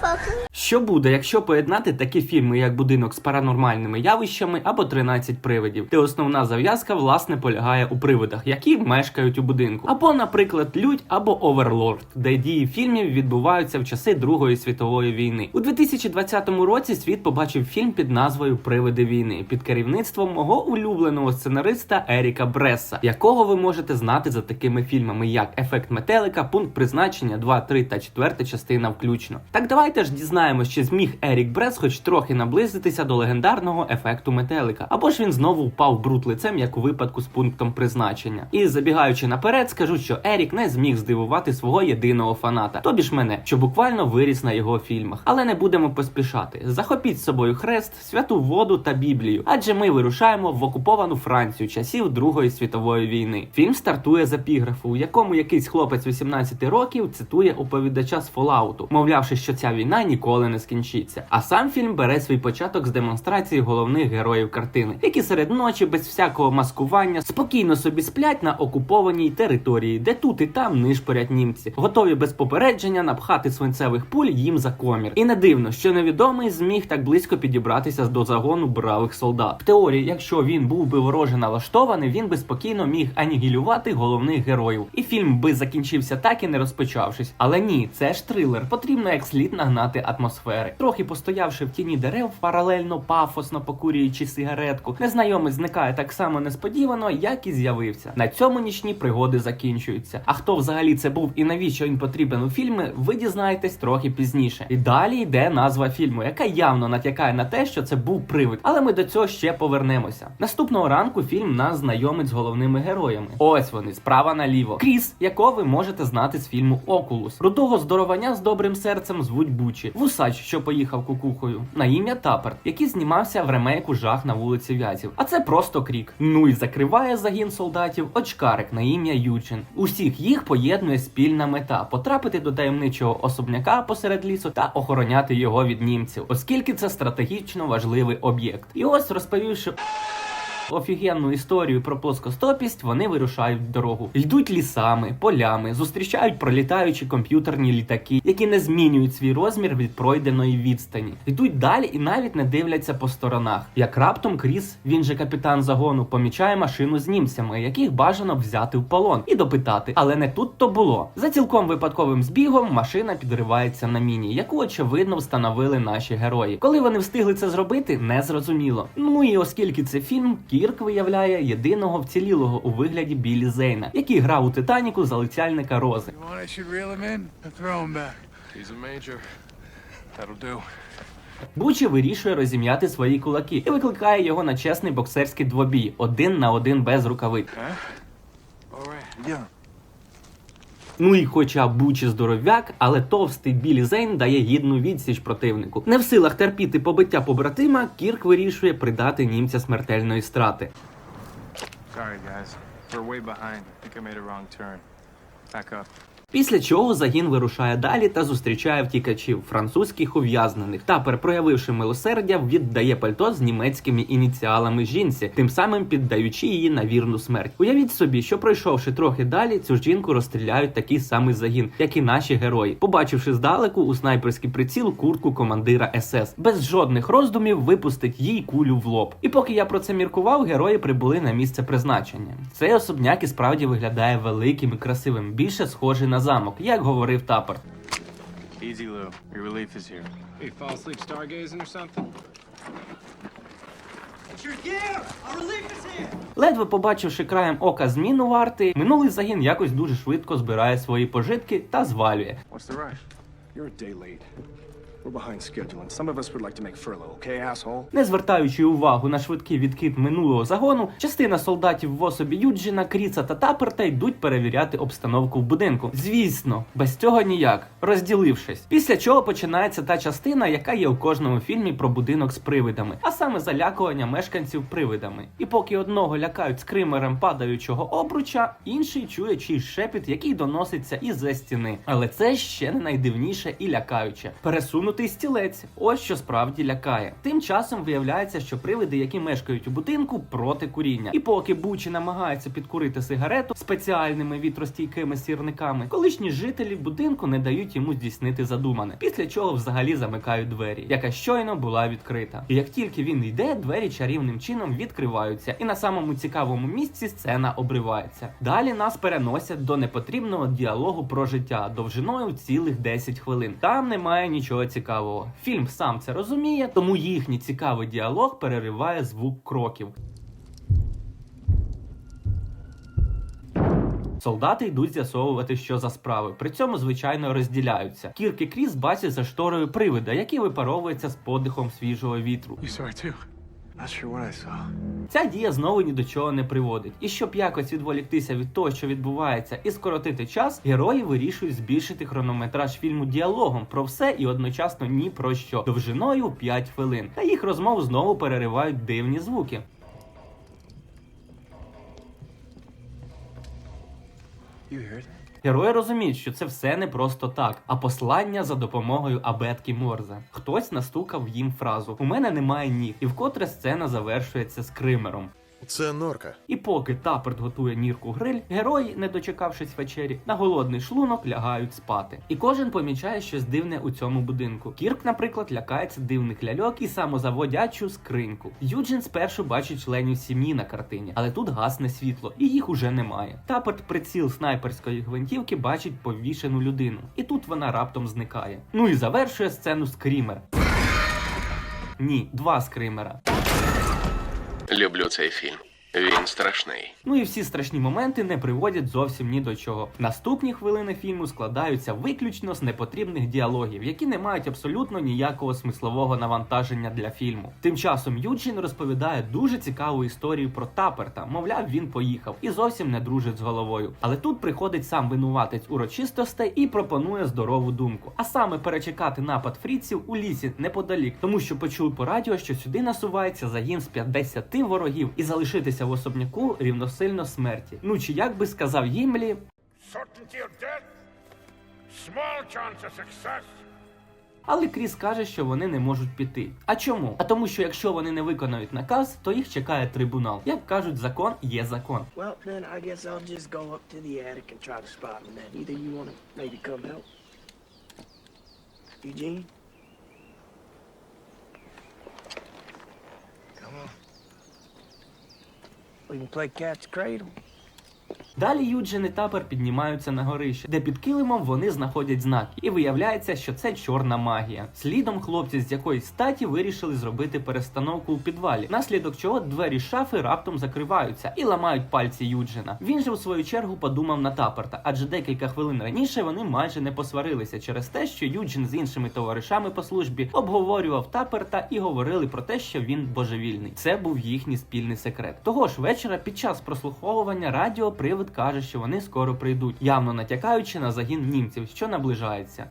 房子。Що буде, якщо поєднати такі фільми, як будинок з паранормальними явищами або 13 привидів, де основна зав'язка власне полягає у привидах, які мешкають у будинку, або, наприклад, Людь або Оверлорд, де дії фільмів відбуваються в часи Другої світової війни. У 2020 році світ побачив фільм під назвою Привиди війни під керівництвом мого улюбленого сценариста Еріка Бресса, якого ви можете знати за такими фільмами, як Ефект метелика, пункт призначення 2, 3 та 4 частина включно. Так давайте ж дізнаємось, чи зміг Ерік Брес хоч трохи наблизитися до легендарного ефекту метелика, або ж він знову впав бруд лицем, як у випадку з пунктом призначення. І забігаючи наперед, скажу, що Ерік не зміг здивувати свого єдиного фаната, тобі ж мене, що буквально виріс на його фільмах. Але не будемо поспішати. Захопіть з собою хрест, святу воду та Біблію, адже ми вирушаємо в окуповану Францію часів Другої світової війни. Фільм стартує з епіграфу, у якому якийсь хлопець 18 років цитує оповідача з Фолауту, мовлявши, що ця війна ніколи не скінчиться. А сам фільм бере свій початок з демонстрації головних героїв картини, які серед ночі без всякого маскування спокійно собі сплять на окупованій території, де тут і там нишпорять німці, готові без попередження напхати свинцевих пуль їм за комір. І не дивно, що невідомий зміг так близько підібратися до загону бравих солдат. В теорії, якщо він був би вороже налаштований, він би спокійно міг анігілювати головних героїв, і фільм би закінчився так і не розпочавшись. Але ні, це ж трилер. Потрібно як слід нагнати атмосфери. Трохи постоявши в тіні дерев, паралельно пафосно покурюючи сигаретку, незнайомець зникає так само несподівано, як і з'явився. На цьому нічні пригоди закінчуються. А хто взагалі це був і навіщо він потрібен у фільмі, ви дізнаєтесь трохи пізніше. І далі йде назва фільму, яка явно натякає на те, що це був привид. Але ми до цього ще повернемося. Наступного ранку фільм нас знайомить з головними героями. Ось вони, справа наліво. Кріс, якого ви можете знати з фільму Окулус. Рудого здоровання з добрим серцем звуть Бучі. Вусач, що поїхав кукухою, на ім'я Тапер, який знімався в ремейку жах на вулиці Вязів. А це просто крік. Ну і закриває загін солдатів очкарик на ім'я Ючин. Усіх їх поєднує спільна мета потрапити до таємничого особняка посеред лісу та охороняти його від німців, оскільки це стратегічно важливий об'єкт. І ось розповівши. Офігенну історію про плоскостопість вони вирушають в дорогу, йдуть лісами, полями, зустрічають пролітаючі комп'ютерні літаки, які не змінюють свій розмір від пройденої відстані. Йдуть далі і навіть не дивляться по сторонах. Як раптом Кріс, він же капітан загону, помічає машину з німцями, яких бажано взяти в полон і допитати. Але не тут то було. За цілком випадковим збігом машина підривається на міні, яку очевидно встановили наші герої. Коли вони встигли це зробити, не зрозуміло. Ну і оскільки це фільм, Кірк виявляє єдиного вцілілого у вигляді Білі Зейна, який грав у Титаніку залицяльника Рози. Бучі вирішує розім'яти свої кулаки і викликає його на чесний боксерський двобій один на один без рукавиць. All right. Yeah. Ну і хоча Бучі здоров'як, але товстий Білі Зейн дає гідну відсіч противнику. Не в силах терпіти побиття побратима, Кірк вирішує придати німця смертельної страти. Sorry, guys. We're way behind. I think I made a wrong turn. Back up. Після чого загін вирушає далі та зустрічає втікачів французьких ув'язнених. Тапер, проявивши милосердя, віддає пальто з німецькими ініціалами жінці, тим самим піддаючи її на вірну смерть. Уявіть собі, що пройшовши трохи далі, цю жінку розстріляють такий самий загін, як і наші герої, побачивши здалеку у снайперський приціл куртку командира СС, без жодних роздумів випустить їй кулю в лоб. І поки я про це міркував, герої прибули на місце призначення. Цей особняк і справді виглядає великим і красивим, більше схожий на замок, як говорив тапор. Easy, Lou. Your relief is here. Hey, fall asleep stargazing or something? Ледве побачивши краєм ока зміну варти, минулий загін якось дуже швидко збирає свої пожитки та звалює. What's the rush? You're a day late. We're behind schedule, and some of? Не звертаючи увагу на швидкий відкид минулого загону, частина солдатів в особі Юджина, Кріца та Таперта йдуть перевіряти обстановку в будинку. Звісно, без цього ніяк, розділившись. Після чого починається та частина, яка є у кожному фільмі про будинок з привидами, а саме залякування мешканців привидами. І поки одного лякають скримером падаючого обруча, інший чує чийсь шепіт, який доноситься із за стіни. Але це ще не найдивніше і лякаюче. Пересунув вогнутий стілець. Ось що справді лякає. Тим часом виявляється, що привиди, які мешкають у будинку, проти куріння. І поки Бучі намагається підкурити сигарету спеціальними вітростійкими сірниками, колишні жителі будинку не дають йому здійснити задумане. Після чого взагалі замикають двері, яка щойно була відкрита. І як тільки він йде, двері чарівним чином відкриваються, і на самому цікавому місці сцена обривається. Далі нас переносять до непотрібного діалогу про життя довжиною цілих 10 хвилин. Там немає нічого цікавого. Фільм сам це розуміє, тому їхній цікавий діалог перериває звук кроків. Солдати йдуть з'ясовувати, що за справи. При цьому, звичайно, розділяються. Кірк і Кріс бачать за шторою привида, який випаровується з подихом свіжого вітру. You? Not sure what I saw. Ця дія знову ні до чого не приводить. І щоб якось відволіктися від того, що відбувається, і скоротити час, герої вирішують збільшити хронометраж фільму діалогом про все і одночасно ні про що довжиною 5 хвилин. Та їх розмову знову переривають дивні звуки. You heard? Герої розуміють, що це все не просто так, а послання за допомогою абетки Морзе. Хтось настукав їм фразу: У мене немає ніг, і вкотре сцена завершується скримером. Це норка. І поки Таперт готує нірку гриль, герої, не дочекавшись вечері, на голодний шлуноклягають спати. І кожен помічає щось дивне у цьому будинку. Кірк, наприклад, лякається дивних ляльок і самозаводячу скриньку. Юджин спершу бачить членів сім'ї на картині, але тут гасне світло, і їх уже немає. Таперт приціл снайперської гвинтівки бачить повішену людину, і тут вона раптом зникає. Ну і завершує сцену скрімер. Ні, два скримера. Люблю цей фільм. Він страшний. Ну і всі страшні моменти не приводять зовсім ні до чого. Наступні хвилини фільму складаються виключно з непотрібних діалогів, які не мають абсолютно ніякого смислового навантаження для фільму. Тим часом Юджин розповідає дуже цікаву історію про Таперта. Мовляв, він поїхав і зовсім не дружить з головою. Але тут приходить сам винуватець урочистостей і пропонує здорову думку. А саме перечекати напад фріців у лісі неподалік, тому що почув по радіо, що сюди насувається загін з 50 ворогів, і залишитися в особняку рівносильно смерті. Ну чи як би сказав Гімлі. Але Кріс каже, що вони не можуть піти. А чому? А тому, що якщо вони не виконають наказ, то їх чекає трибунал. Як кажуть, закон є закон. Well, then I guess I'll just go up to the attic and try to spot him then. Either you want to maybe come help? Eugene? Come on. We can play cat's cradle. Далі Юджин і Тапер піднімаються на горище, де під килимом вони знаходять знаки, і виявляється, що це чорна магія. Слідом хлопці з якоїсь статі вирішили зробити перестановку у підвалі, наслідок чого двері шафи раптом закриваються і ламають пальці Юджина. Він же в свою чергу подумав на Таперта, адже декілька хвилин раніше вони майже не посварилися через те, що Юджин з іншими товаришами по службі обговорював Таперта і говорили про те, що він божевільний. Це був їхній спільний секрет. Того ж вечора, під час прослуховування радіо, привид каже, що вони скоро прийдуть, явно натякаючи на загін німців, що наближається.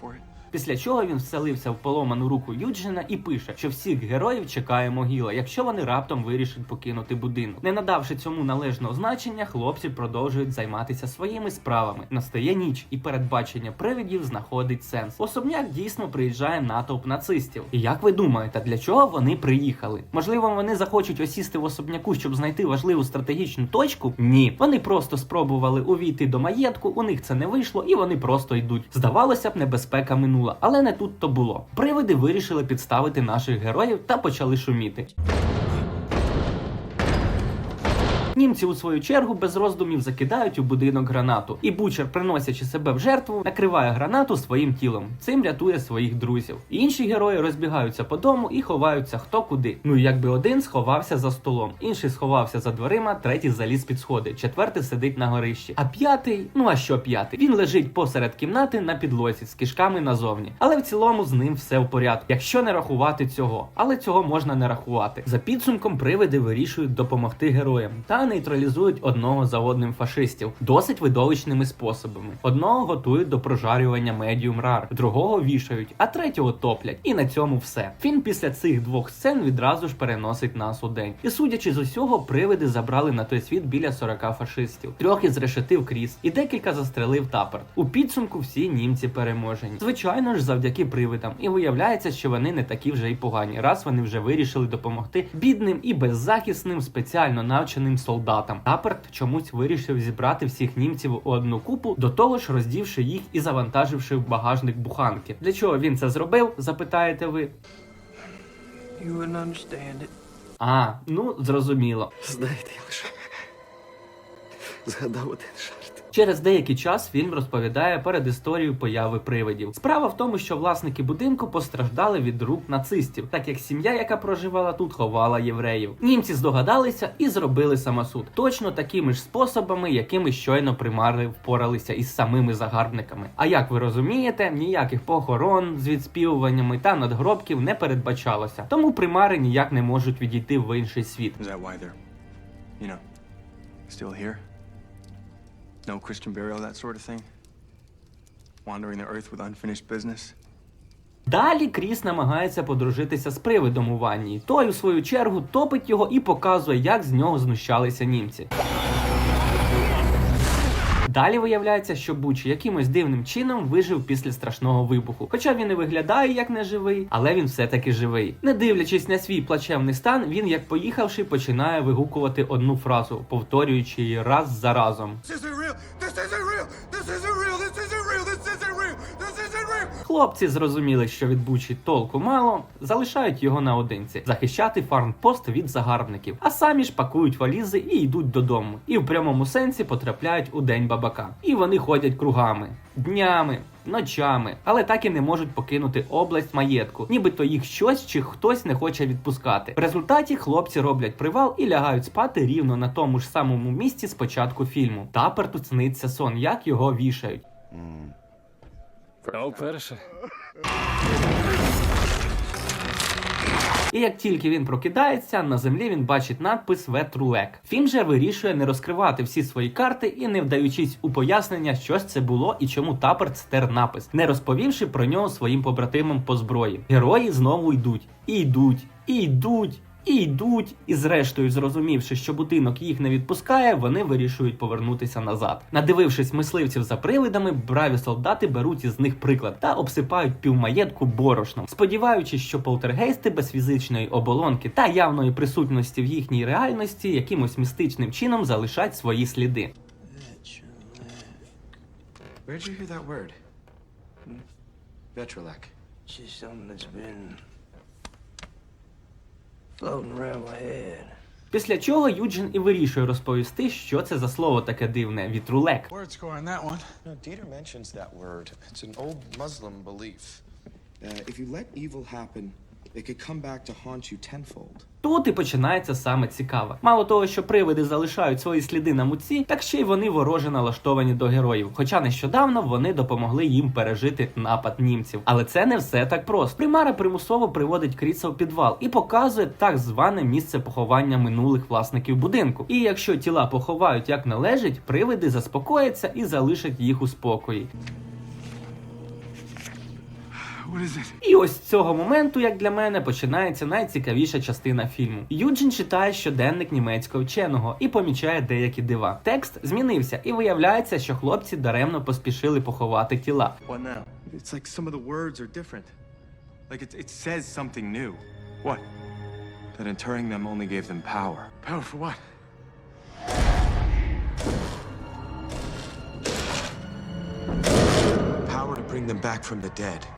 For it. Після чого він вселився в поломану руку Юджина і пише, що всіх героїв чекає могила, якщо вони раптом вирішать покинути будинок. Не надавши цьому належного значення, хлопці продовжують займатися своїми справами. Настає ніч, і передбачення привидів знаходить сенс. Особняк дійсно приїжджає натовп нацистів. І як ви думаєте, для чого вони приїхали? Можливо, вони захочуть осісти в особняку, щоб знайти важливу стратегічну точку? Ні, вони просто спробували увійти до маєтку. У них це не вийшло, і вони просто йдуть. Здавалося б, небезпека минула, але не тут то було. Привиди вирішили підставити наших героїв та почали шуміти. Німці у свою чергу без роздумів закидають у будинок гранату, і бучер, приносячи себе в жертву, накриває гранату своїм тілом. Цим рятує своїх друзів. Інші герої розбігаються по дому і ховаються хто куди. Ну якби один сховався за столом, інший сховався за дверима, третій заліз під сходи, четвертий сидить на горищі. А п'ятий, ну а що п'ятий? Він лежить посеред кімнати на підлозі з кишками назовні. Але в цілому з ним все в порядку, якщо не рахувати цього. Але цього можна не рахувати. За підсумком привиди вирішують допомогти героям. Та нейтралізують одного за одним фашистів досить видовищними способами. Одного готують до прожарювання медіум рар, другого вішають, а третього топлять. І на цьому все. Фільм після цих двох сцен відразу ж переносить нас у день. І судячи з усього, привиди забрали на той світ біля 40 фашистів. Трьох із решетив Кріс і декілька застрелив Тапер. У підсумку всі німці переможені. Звичайно ж, завдяки привидам. І виявляється, що вони не такі вже й погані, раз вони вже вирішили допомогти бідним і беззахисним спеціально навченим солдатам. Таперт чомусь вирішив зібрати всіх німців у одну купу, до того ж роздівши їх і завантаживши в багажник буханки. Для чого він це зробив? Запитаєте ви? You wouldn't understand it. А, ну зрозуміло. Знаєте, я лише згадав один жарт. Через деякий час фільм розповідає перед історією появи привидів. Справа в тому, що власники будинку постраждали від рук нацистів, так як сім'я, яка проживала тут, ховала євреїв. Німці здогадалися і зробили самосуд. Точно такими ж способами, якими щойно примари впоралися із самими загарбниками. А як ви розумієте, ніяких похорон з відспівуваннями та надгробків не передбачалося. Тому примари ніяк не можуть відійти в інший світ. Is that why they're, you know, still here? No Christian burial, that sort of thing? Wandering the earth with unfinished business? Далі Кріс намагається подружитися з привидом у ванні. Той, у свою чергу, топить його і показує, як з нього знущалися німці. Далі виявляється, що Буч якимось дивним чином вижив після страшного вибуху. Хоча він і виглядає як неживий, але він все-таки живий. Не дивлячись на свій плачевний стан, він, як поїхавши, починає вигукувати одну фразу, повторюючи її раз за разом. This isn't real! This isn't real! Хлопці зрозуміли, що від Бучі толку мало, залишають його наодинці, захищати фармпост від загарбників, а самі ж пакують валізи і йдуть додому. І в прямому сенсі потрапляють у день бабака. І вони ходять кругами, днями, ночами, але так і не можуть покинути область маєтку, нібито їх щось чи хтось не хоче відпускати. В результаті хлопці роблять привал і лягають спати рівно на тому ж самому місці з початку фільму. Таперту сниться сон, як його вішають. І як тільки він прокидається, на землі він бачить надпис Ветрулек. Фільм же вирішує не розкривати всі свої карти і не вдаючись у пояснення, що ж це було і чому Таперт стер напис, не розповівши про нього своїм побратимам по зброї. Герої знову йдуть, і йдуть, і йдуть. І йдуть, і зрештою, зрозумівши, що будинок їх не відпускає, вони вирішують повернутися назад. Надивившись мисливців за привидами, браві солдати беруть із них приклад та обсипають півмаєтку борошном, сподіваючись, що полтергейсти без фізичної оболонки та явної присутності в їхній реальності якимось містичним чином залишать свої сліди. Where'd you hear that word? Vetrolek. It's just something that's been Після чого Юджин і вирішує розповісти, що це за слово таке дивне вітрулек. Uh, if you let evil happen, Тут і починається саме цікаве. Мало того, що привиди залишають свої сліди на муці, так ще й вони вороже налаштовані до героїв. Хоча нещодавно вони допомогли їм пережити напад німців. Але це не все так просто. Примара примусово приводить Кріса в підвал і показує так зване місце поховання минулих власників будинку. І якщо тіла поховають як належить, привиди заспокояться і залишать їх у спокої. І ось з цього моменту, як для мене, починається найцікавіша частина фільму. Юджин читає щоденник німецького вченого і помічає деякі дива. Текст змінився, і виявляється, що хлопці даремно поспішили поховати тіла. What? That interring them only gave them power. Power for what?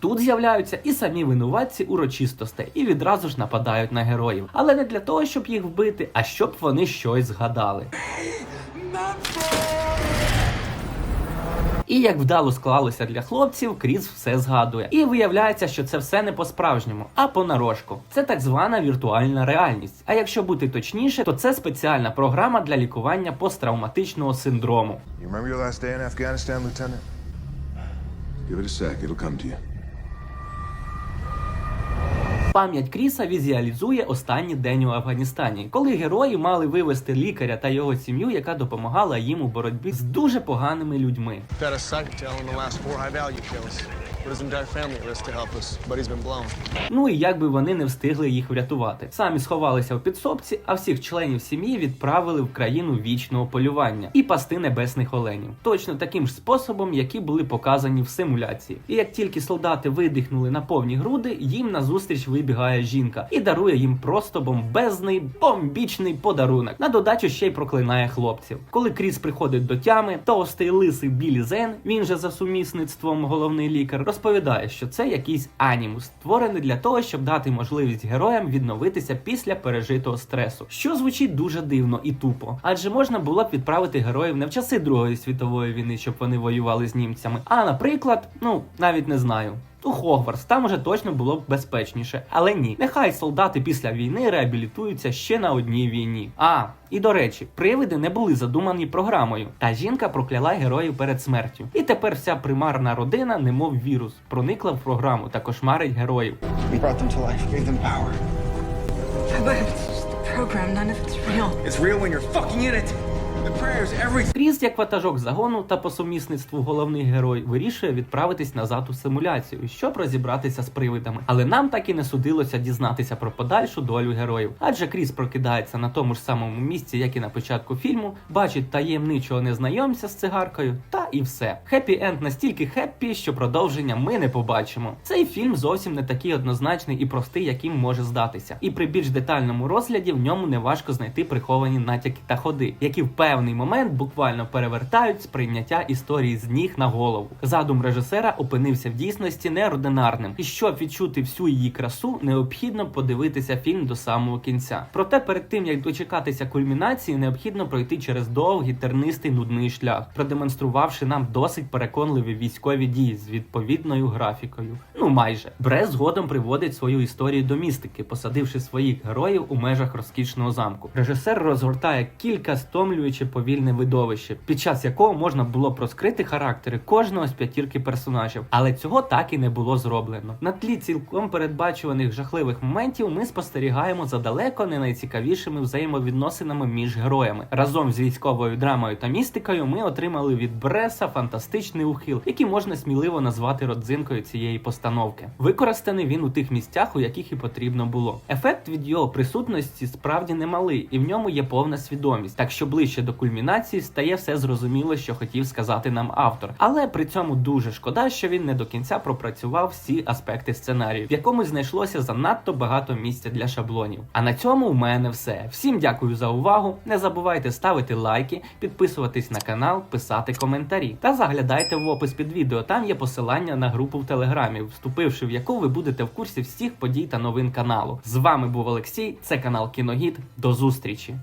Тут з'являються і самі винуватці урочистостей, і відразу ж нападають на героїв. Але не для того, щоб їх вбити, а щоб вони щось згадали. І як вдало склалося для хлопців, Кріс все згадує. І виявляється, що це все не по-справжньому, а понарошку. Це так звана віртуальна реальність. А якщо бути точніше, то це спеціальна програма для лікування посттравматичного синдрому. You remember your last day in Afghanistan, Lieutenant? Give it a sec, it'll come to you. Пам'ять Кріса візуалізує останній день у Афганістані, коли герої мали вивести лікаря та його сім'ю, яка допомагала їм у боротьбі з дуже поганими людьми. Ну і як би вони не встигли їх врятувати. Самі сховалися в підсобці, а всіх членів сім'ї відправили в країну вічного полювання і пасти небесних оленів. Точно таким ж способом, які були показані в симуляції. І як тільки солдати видихнули на повні груди, їм назустріч вибігає жінка і дарує їм просто бомбезний бомбічний подарунок. На додачу ще й проклинає хлопців. Коли Кріс приходить до тями, товстий лисий Білі Зен, він же за сумісництвом головний лікар, розповідає, що це якийсь анімус, створений для того, щоб дати можливість героям відновитися після пережитого стресу, що звучить дуже дивно і тупо. Адже можна було б відправити героїв не в часи Другої світової війни, щоб вони воювали з німцями. А наприклад, ну навіть не знаю. У Хогвартс там уже точно було б безпечніше, але ні. Нехай солдати після війни реабілітуються ще на одній війні. А і до речі, привиди не були задумані програмою. Та жінка прокляла героїв перед смертю. І тепер вся примарна родина, немов вірус, проникла в програму та кошмарить героїв. It's real when you're fucking in it. Кріс, як ватажок загону та по сумісництву головний герой, вирішує відправитись назад у симуляцію, щоб розібратися з привидами. Але нам так і не судилося дізнатися про подальшу долю героїв. Адже Кріс прокидається на тому ж самому місці, як і на початку фільму, бачить таємничого незнайомця з цигаркою, та і все. Хеппі енд настільки хеппі, що продовження ми не побачимо. Цей фільм зовсім не такий однозначний і простий, яким може здатися. І при більш детальному розгляді в ньому не важко знайти приховані натяки та ходи, які в певний момент буквально перевертають сприйняття історії з ніг на голову. Задум режисера опинився в дійсності неординарним, і щоб відчути всю її красу, необхідно подивитися фільм до самого кінця. Проте перед тим як дочекатися кульмінації, необхідно пройти через довгий тернистий нудний шлях, продемонструвавши нам досить переконливі військові дії з відповідною графікою. Ну майже Брес згодом приводить свою історію до містики, посадивши своїх героїв у межах розкішного замку. Режисер розгортає кілька стомлююче повільне видовище, під час якого можна було б розкрити характери кожного з п'ятірки персонажів, але цього так і не було зроблено. На тлі цілком передбачуваних жахливих моментів ми спостерігаємо за далеко не найцікавішими взаємовідносинами між героями. Разом з військовою драмою та містикою ми отримали від Бреса фантастичний ухил, який можна сміливо назвати родзинкою цієї постановки. Використаний він у тих місцях, у яких і потрібно було. Ефект від його присутності справді немалий, і в ньому є повна свідомість. Так що ближче до кульмінації стає все зрозуміло, що хотів сказати нам автор. Але при цьому дуже шкода, що він не до кінця пропрацював всі аспекти сценарію, в якому знайшлося занадто багато місця для шаблонів. А на цьому у мене все. Всім дякую за увагу. Не забувайте ставити лайки, підписуватись на канал, писати коментарі та заглядайте в опис під відео. Там є посилання на групу в телеграмі, вступивши в яку ви будете в курсі всіх подій та новин каналу. З вами був Олексій. Це канал Кіногід. До зустрічі.